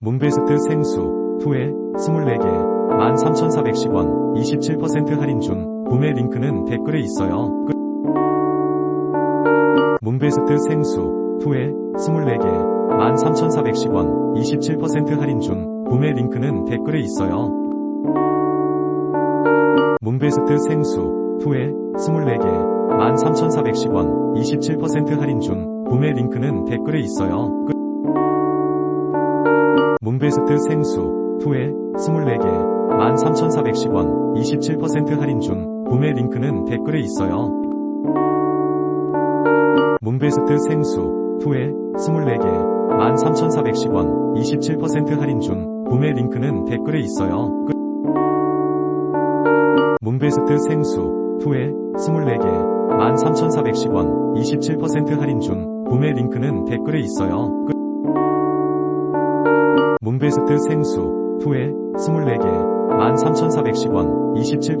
몬베스트 생수 2에 24개 13,410원 27% 할인 중 구매 링크는 댓글에 있어요. 끝. 몬베스트 생수 2에 24개 13,410원 27% 할인 중 구매 링크는 댓글에 있어요. 몬베스트 생수 2에 24개 13,410원 27% 할인 중 구매 링크는 댓글에 있어요. 끝. 몬베스트 생수 2에 24개 13,410원 27% 할인 중 구매 링크는 댓글에 있어요. 몬베스트 생수 2에 24개 13,410원 27% 할인 중 구매 링크는 댓글에 있어요. 끝. 몬베스트 생수 2에 24개 13,410원 27% 할인 중 구매 링크는 댓글에 있어요. 끝. 몬베스트 생수 2에 24개 13,410원 27%